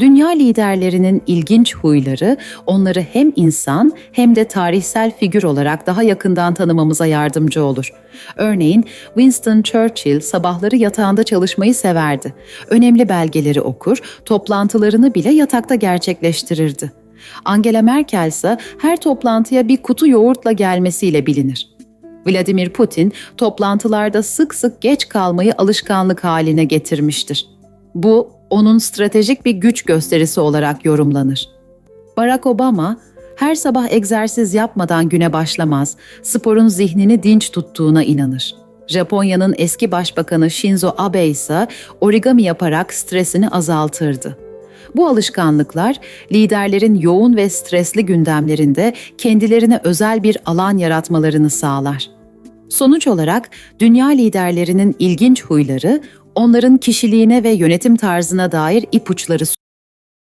Dünya liderlerinin ilginç huyları onları hem insan hem de tarihsel figür olarak daha yakından tanımamıza yardımcı olur. Örneğin Winston Churchill sabahları yatağında çalışmayı severdi. Önemli belgeleri okur, toplantılarını bile yatakta gerçekleştirirdi. Angela Merkel ise her toplantıya bir kutu yoğurtla gelmesiyle bilinir. Vladimir Putin toplantılarda sık sık geç kalmayı alışkanlık haline getirmiştir. Bu onun stratejik bir güç gösterisi olarak yorumlanır. Barack Obama her sabah egzersiz yapmadan güne başlamaz, sporun zihnini dinç tuttuğuna inanır. Japonya'nın eski başbakanı Shinzo Abe ise origami yaparak stresini azaltırdı. Bu alışkanlıklar liderlerin yoğun ve stresli gündemlerinde kendilerine özel bir alan yaratmalarını sağlar. Sonuç olarak dünya liderlerinin ilginç huyları onların kişiliğine ve yönetim tarzına dair ipuçları